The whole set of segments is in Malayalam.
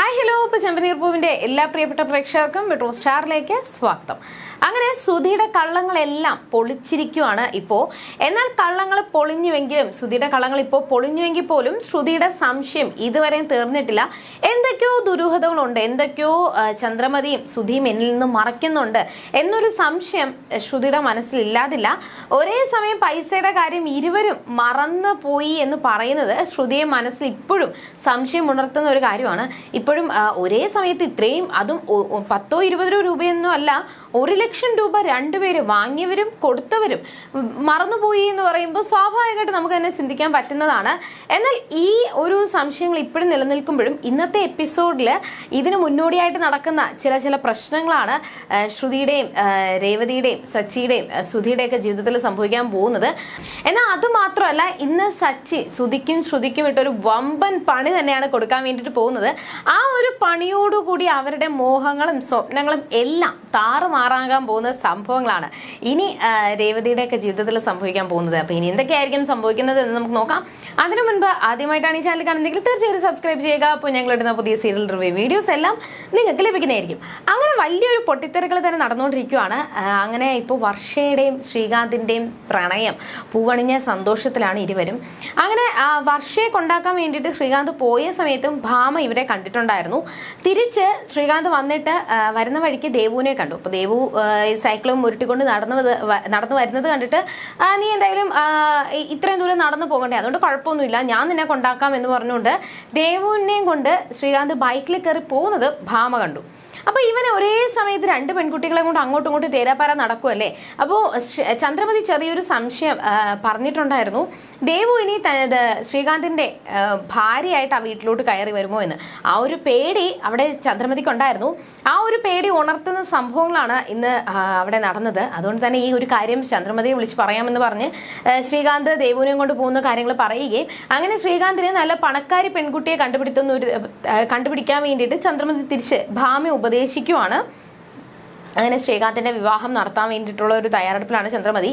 ഹായ് ഹലോ ഇപ്പോൾ ചെമ്പനീർ പൂവിന്റെ എല്ലാ പ്രിയപ്പെട്ട പ്രേക്ഷകർക്കും മെട്രോ സ്റ്റാറിലേക്ക് സ്വാഗതം. അങ്ങനെ സുധിയുടെ കള്ളങ്ങളെല്ലാം പൊളിച്ചിരിക്കുവാണ് ഇപ്പോൾ എന്നാൽ കള്ളങ്ങൾ പൊളിഞ്ഞുവെങ്കിലും സുധിയുടെ കള്ളങ്ങൾ ഇപ്പോൾ പൊളിഞ്ഞുവെങ്കിൽ പോലും ശ്രുതിയുടെ സംശയം ഇതുവരെയും തീർന്നിട്ടില്ല. എന്തൊക്കെയോ ദുരൂഹതകളുണ്ട് എന്തൊക്കെയോ ചന്ദ്രമതിയും സുധിയും എന്നിൽ നിന്ന് മറയ്ക്കുന്നുണ്ട് എന്നൊരു സംശയം ശ്രുതിയുടെ മനസ്സിലില്ലാതില്ല ഒരേ സമയം പൈസയുടെ കാര്യം ഇരുവരും മറന്നു പോയി എന്ന് പറയുന്നത് ശ്രുതിയെ മനസ്സിൽ ഇപ്പോഴും സംശയം ഉണർത്തുന്ന ഒരു കാര്യമാണ്. ഇപ്പോഴും ഒരേ സമയത്ത് ഇത്രയും അതും പത്തോ ഇരുപതോ രൂപയൊന്നും അല്ല ഒരു ലക്ഷം രൂപ രണ്ടുപേര് വാങ്ങിയവരും കൊടുത്തവരും. മറന്നുപോയി എന്ന് പറയുമ്പോൾ സ്വാഭാവികമായിട്ട് നമുക്ക് തന്നെ ചിന്തിക്കാൻ പറ്റുന്നതാണ്. എന്നാൽ ഈ ഒരു സംശയങ്ങൾ ഇപ്പോഴും നിലനിൽക്കുമ്പോഴും ഇന്നത്തെ എപ്പിസോഡിൽ ഇതിന് മുന്നോടിയായിട്ട് നടക്കുന്ന ചില ചില പ്രശ്നങ്ങളാണ് ശ്രുതിയുടെയും രേവതിയുടെയും സച്ചിയുടെയും സുധിയുടെയൊക്കെ ജീവിതത്തിൽ സംഭവിക്കാൻ പോകുന്നത്. എന്നാൽ അത് മാത്രമല്ല ഇന്ന് സച്ചി സുധിക്കും ശ്രുതിക്കും ഇട്ടൊരു വമ്പൻ പണി തന്നെയാണ് കൊടുക്കാൻ വേണ്ടിയിട്ട് പോകുന്നത്. ആ ഒരു പണിയോടുകൂടി അവരുടെ മോഹങ്ങളും സ്വപ്നങ്ങളും എല്ലാം താറുമാറാകാൻ പോകുന്ന സംഭവങ്ങളാണ്. ഇനി രേവതിയുടെയൊക്കെ ജീവിതത്തിൽ സംഭവിക്കാൻ പോകുന്നത്. അപ്പോൾ ഇനി എന്തൊക്കെയായിരിക്കും സംഭവിക്കുന്നത് എന്ന് നമുക്ക് നോക്കാം. അതിനു മുൻപ് ആദ്യമായിട്ടാണ് ഈ ചാനൽ കാണുന്നതെങ്കിൽ തീർച്ചയായും സബ്സ്ക്രൈബ് ചെയ്യുക. അപ്പോൾ ഞങ്ങൾ ഇടുന്ന പുതിയ സീരിയൽ റിവ്യൂ വീഡിയോസ് എല്ലാം നിങ്ങൾക്ക് ലഭിക്കുന്നതായിരിക്കും. അങ്ങനെ വലിയൊരു പൊട്ടിത്തെറികൾ തന്നെ നടന്നുകൊണ്ടിരിക്കുകയാണ് അങ്ങനെ ഇപ്പോൾ വർഷയുടെയും ശ്രീകാന്തിന്റെയും പ്രണയം പൂവണിഞ്ഞ സന്തോഷത്തിലാണ് ഇരുവരും. അങ്ങനെ വർഷയെ കൊണ്ടാക്കാൻ വേണ്ടിയിട്ട് ശ്രീകാന്ത് പോയ സമയത്തും ഭാമ ഇവരെ കണ്ടിട്ടുണ്ടായിരുന്നു. തിരിച്ച് ശ്രീകാന്ത് വന്നിട്ട് വരുന്ന വഴിക്ക് ദേവുവിനെ കണ്ടു. അപ്പോൾ ദേവു സൈക്കിളും ഉരുട്ടിക്കൊണ്ട് നടന്നു നടന്നു വരുന്നത് കണ്ടിട്ട് നീ എന്തായാലും ഇത്രയും ദൂരം നടന്നു പോകണ്ടേ? അതുകൊണ്ട് കുഴപ്പമൊന്നുമില്ല. ഞാൻ നിന്നെ കൊണ്ടാക്കാം എന്ന് പറഞ്ഞുകൊണ്ട് ദേവുവിനെയും കൊണ്ട് ശ്രീകാന്ത് ബൈക്കിൽ കയറി പോകുന്നത് ഭാമ കണ്ടു. അപ്പോൾ ഇവന് ഒരേ സമയത്ത് രണ്ട് പെൺകുട്ടികളെ കൊണ്ട് അങ്ങോട്ടും ഇങ്ങോട്ടും തേരാപ്പാര നടക്കുമല്ലേ അപ്പോൾ ചന്ദ്രമതി ചെറിയൊരു സംശയം പറഞ്ഞിട്ടുണ്ടായിരുന്നു. ദേവു ഇനി ശ്രീകാന്തിന്റെ ഭാര്യയായിട്ട് ആ വീട്ടിലോട്ട് കയറി വരുമോ എന്ന്. ആ ഒരു പേടി അവിടെ ചന്ദ്രമതിക്ക് ഉണ്ടായിരുന്നു ആ ഒരു പേടി ഉണർത്തുന്ന സംഭവങ്ങളാണ് ഇന്ന് അവിടെ നടന്നത്. അതുകൊണ്ട് തന്നെ ഈ ഒരു കാര്യം ചന്ദ്രമതിയെ വിളിച്ച് പറയാമെന്ന് പറഞ്ഞ് ശ്രീകാന്ത് ദേവുവിനെയും കൊണ്ട് പോകുന്ന കാര്യങ്ങൾ പറയുകയും അങ്ങനെ ശ്രീകാന്തിന് നല്ല പണക്കാരി പെൺകുട്ടിയെ കണ്ടുപിടുത്തുന്ന ഒരു കണ്ടുപിടിക്കാൻ വേണ്ടിയിട്ട് ചന്ദ്രമതി തിരിച്ച് ഭാമ ഉപദേശിക്കുവാണ് അങ്ങനെ ശ്രീകാന്തിന്റെ വിവാഹം നടത്താൻ വേണ്ടിയിട്ടുള്ള ഒരു തയ്യാറെടുപ്പിലാണ് ചന്ദ്രമതി.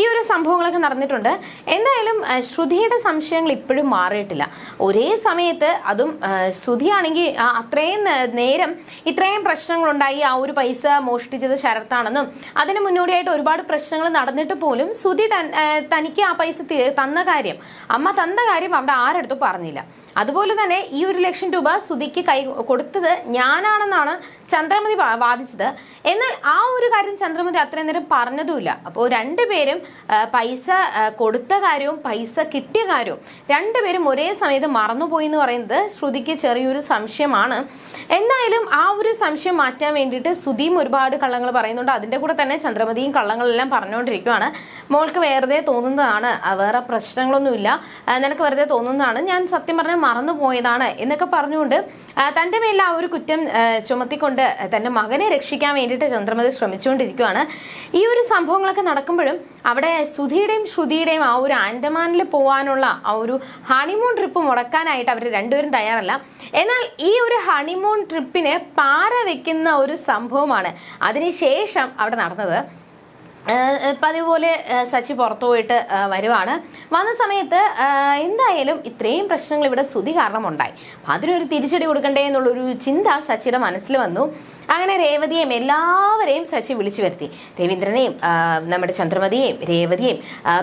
ഈ ഒരു സംഭവങ്ങളൊക്കെ നടന്നിട്ടുണ്ട്. എന്തായാലും ശ്രുതിയുടെ സംശയങ്ങൾ ഇപ്പോഴും മാറിയിട്ടില്ല. ഒരേ സമയത്ത് അതും ശ്രുതിയാണെങ്കിൽ അത്രയും നേരം ഇത്രയും പ്രശ്നങ്ങളുണ്ടായി ആ ഒരു പൈസ മോഷ്ടിച്ചത് ശരത്താണെന്നും അതിന് മുന്നോടിയായിട്ട് ഒരുപാട് പ്രശ്നങ്ങൾ നടന്നിട്ട് പോലും ശ്രുതി തനിക്ക് ആ പൈസ തന്ന കാര്യം അമ്മ തന്ന കാര്യം അവിടെ ആരെടുത്തും പറഞ്ഞില്ല. അതുപോലെ തന്നെ ഈ ഒരു ലക്ഷം രൂപ ശ്രുതിക്ക് കൈ കൊടുത്തത് ഞാനാണെന്നാണ് ചന്ദ്രമതി വാദിച്ചത്. എന്നാൽ ആ ഒരു കാര്യം ചന്ദ്രമതി അത്രയും നേരം പറഞ്ഞതുമില്ല. അപ്പോൾ രണ്ടുപേരും പൈസ കൊടുത്ത കാര്യവും പൈസ കിട്ടിയ കാര്യവും രണ്ടുപേരും ഒരേ സമയത്ത് മറന്നുപോയി എന്ന് പറയുന്നത് ശ്രുതിക്ക് ചെറിയൊരു സംശയമാണ്. എന്തായാലും ആ ഒരു സംശയം മാറ്റാൻ വേണ്ടിയിട്ട് സുധിയും ഒരുപാട് കള്ളങ്ങൾ പറയുന്നുണ്ട്. അതിന്റെ കൂടെ തന്നെ ചന്ദ്രമതിയും കള്ളങ്ങളെല്ലാം പറഞ്ഞുകൊണ്ടിരിക്കുകയാണ് മോൾക്ക് വെറുതെ തോന്നുന്നതാണ്. വേറെ പ്രശ്നങ്ങളൊന്നുമില്ല. നിനക്ക് വെറുതെ തോന്നുന്നതാണ്. ഞാൻ സത്യം പറഞ്ഞാൽ മറന്നു പോയതാണ് എന്നൊക്കെ പറഞ്ഞുകൊണ്ട് തന്റെ മേലെ ആ ഒരു കുറ്റം ചുമത്തിക്കൊണ്ട് തന്റെ മകനെ രക്ഷിക്കാൻ വേണ്ടിയിട്ട് ചന്ദ്രമതി ശ്രമിച്ചുകൊണ്ടിരിക്കുകയാണ് ഈ ഒരു സംഭവങ്ങളൊക്കെ നടക്കുമ്പോഴും അവിടെ സുധിയുടെയും ശ്രുതിയുടെയും ആ ഒരു ആൻഡമാനിൽ പോകാനുള്ള ആ ഒരു ഹണിമൂൺ ട്രിപ്പ് മുടക്കാനായിട്ട് അവർ രണ്ടുപേരും തയ്യാറല്ല. എന്നാൽ ഈ ഒരു ഹണിമൂൺ ട്രിപ്പിന് പാര വെക്കുന്ന ഒരു സംഭവമാണ് അതിനുശേഷം അവിടെ നടന്നത്. പതിവ് പോലെ സച്ചി പുറത്തു പോയിട്ട് വരുവാണ്. വന്ന സമയത്ത് എന്തായാലും ഇത്രയും പ്രശ്നങ്ങൾ ഇവിടെ സ്തുതി കാരണം ഉണ്ടായി അപ്പം അതിനൊരു തിരിച്ചടി കൊടുക്കണ്ടേ എന്നുള്ളൊരു ചിന്ത സച്ചിയുടെ മനസ്സിൽ വന്നു. അങ്ങനെ രേവതിയെയും എല്ലാവരെയും സച്ചി വിളിച്ചു വരുത്തി. രവീന്ദ്രനെയും നമ്മുടെ ചന്ദ്രമതിയെയും രേവതിയെയും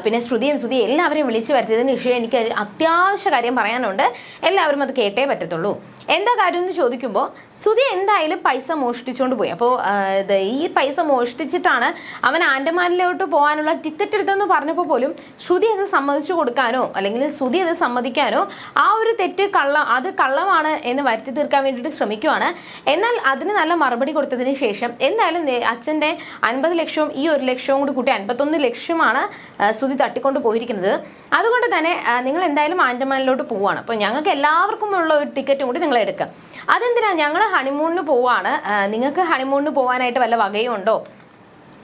പിന്നെ ശ്രുതിയും ശ്രുതിയും എല്ലാവരെയും വിളിച്ചു വരുത്തിയതിന് ശേഷം എനിക്ക് അത്യാവശ്യ കാര്യം പറയാനുണ്ട്. എല്ലാവരും അത് കേട്ടേ പറ്റത്തുള്ളൂ. എന്താ കാര്യം എന്ന് ചോദിക്കുമ്പോൾ സുധി എന്തായാലും പൈസ മോഷ്ടിച്ചുകൊണ്ട് പോയി. അപ്പോൾ ഈ പൈസ മോഷ്ടിച്ചിട്ടാണ് അവൻ ആൻഡമാനിലോട്ട് പോകാനുള്ള ടിക്കറ്റ് എടുത്തെന്ന് പറഞ്ഞപ്പോൾ പോലും ശ്രുതി അത് സമ്മതിച്ചു കൊടുക്കാനോ അല്ലെങ്കിൽ ശ്രുതി അത് സമ്മതിക്കാനോ ആ ഒരു തെറ്റ് കള്ളം അത് കള്ളമാണ് എന്ന് വരുത്തി തീർക്കാൻ വേണ്ടിയിട്ട് ശ്രമിക്കുവാണ്. എന്നാൽ അതിന് നല്ല മറുപടി കൊടുത്തതിന് ശേഷം എന്തായാലും അച്ഛന്റെ അൻപത് ലക്ഷവും ഈ ഒരു ലക്ഷവും കൂടി കൂട്ടി അൻപത്തൊന്ന് ലക്ഷമാണ് സ്തുതി തട്ടിക്കൊണ്ട് പോയിരിക്കുന്നത്. അതുകൊണ്ട് തന്നെ നിങ്ങൾ എന്തായാലും ആൻഡമാനിലോട്ട് പോവാണ് അപ്പോൾ ഞങ്ങൾക്ക് എല്ലാവർക്കും ഉള്ള ഒരു ടിക്കറ്റും കൂടി നിങ്ങൾ എടുക്കുക അതെന്തിനാ? ഞങ്ങൾ ഹണിമൂണിന് പോവാണ് നിങ്ങൾക്ക് ഹണിമൂണിന് പോകാനായിട്ട് വല്ല വകയും ഉണ്ടോ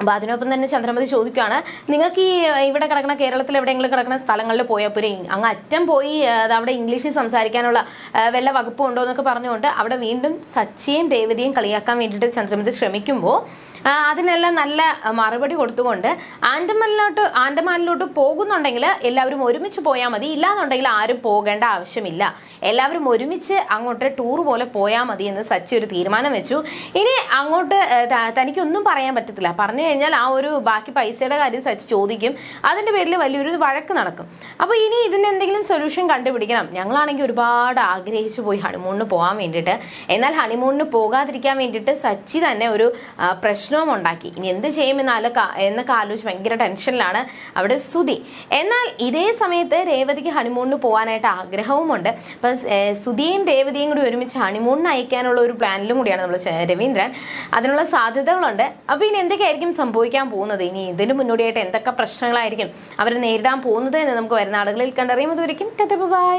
അപ്പോൾ അതിനൊപ്പം തന്നെ ചന്ദ്രമതി ചോദിക്കുകയാണ് നിങ്ങൾക്ക് ഈ ഇവിടെ കിടക്കുന്ന കേരളത്തിൽ എവിടെയെങ്കിലും കിടക്കുന്ന സ്ഥലങ്ങളിൽ പോയാൽ പോരെ? അങ്ങ് അറ്റം പോയി അവിടെ ഇംഗ്ലീഷിൽ സംസാരിക്കാനുള്ള വല്ല വകുപ്പും ഉണ്ടോ എന്നൊക്കെ പറഞ്ഞുകൊണ്ട് അവിടെ വീണ്ടും സച്ചിയും രേവതിയും കളിയാക്കാൻ വേണ്ടിയിട്ട് ചന്ദ്രമതി ശ്രമിക്കുമ്പോൾ അതിനെല്ലാം നല്ല മറുപടി കൊടുത്തുകൊണ്ട് ആൻഡമാനിലോട്ട് ആൻഡമാനിലോട്ട് പോകുന്നുണ്ടെങ്കിൽ എല്ലാവരും ഒരുമിച്ച് പോയാൽ മതി. ഇല്ലാന്നുണ്ടെങ്കിൽ ആരും പോകേണ്ട ആവശ്യമില്ല. എല്ലാവരും ഒരുമിച്ച് അങ്ങോട്ട് ടൂർ പോലെ പോയാൽ മതി എന്ന് സച്ചി ഒരു തീരുമാനം വെച്ചു. ഇനി അങ്ങോട്ട് തനിക്കൊന്നും പറയാൻ പറ്റത്തില്ല. പറഞ്ഞു കഴിഞ്ഞാൽ ആ ഒരു ബാക്കി പൈസയുടെ കാര്യം സച്ചി ചോദിക്കും. അതിന്റെ പേരിൽ വലിയൊരു വഴക്ക് നടക്കും. അപ്പോൾ ഇനി ഇതിന് എന്തെങ്കിലും സൊല്യൂഷൻ കണ്ടുപിടിക്കണം. ഞങ്ങളാണെങ്കിൽ ഒരുപാട് ആഗ്രഹിച്ചു പോയി ഹണിമൂണിന് പോകാൻ വേണ്ടിയിട്ട്. എന്നാൽ ഹണിമൂണിന് പോകാതിരിക്കാൻ വേണ്ടിയിട്ട് സച്ചി തന്നെ ഒരു ആ, പ്രശ്നവും ഉണ്ടാക്കി ഇനി എന്ത് ചെയ്യുമെന്ന് എന്നൊക്കെ ആലോചിച്ച് ഭയങ്കര ടെൻഷനിലാണ് അവിടെ സുധി. എന്നാൽ ഇതേ സമയത്ത് രേവതിക്ക് ഹണിമൂണിന് പോകാനായിട്ട് ആഗ്രഹവുമുണ്ട്. അപ്പം സുധിയും രേവതിയും കൂടി ഒരുമിച്ച് ഹണിമൂണിന് അയക്കാനുള്ള ഒരു പ്ലാനിലും കൂടിയാണ് നമ്മൾ രവീന്ദ്രൻ. അതിനുള്ള സാധ്യതകളുണ്ട്. അപ്പോൾ ഇനി എന്തൊക്കെയായിരിക്കും സംഭവിക്കാൻ പോകുന്നത്? ഇനി ഇതിന് മുന്നോടിയായിട്ട് എന്തൊക്കെ പ്രശ്നങ്ങളായിരിക്കും അവർ നേരിടാൻ പോകുന്നത് എന്ന് നമുക്ക് വരുന്ന ആളുകളിൽ കണ്ടറിയും. അതുവരെയും ബൈ.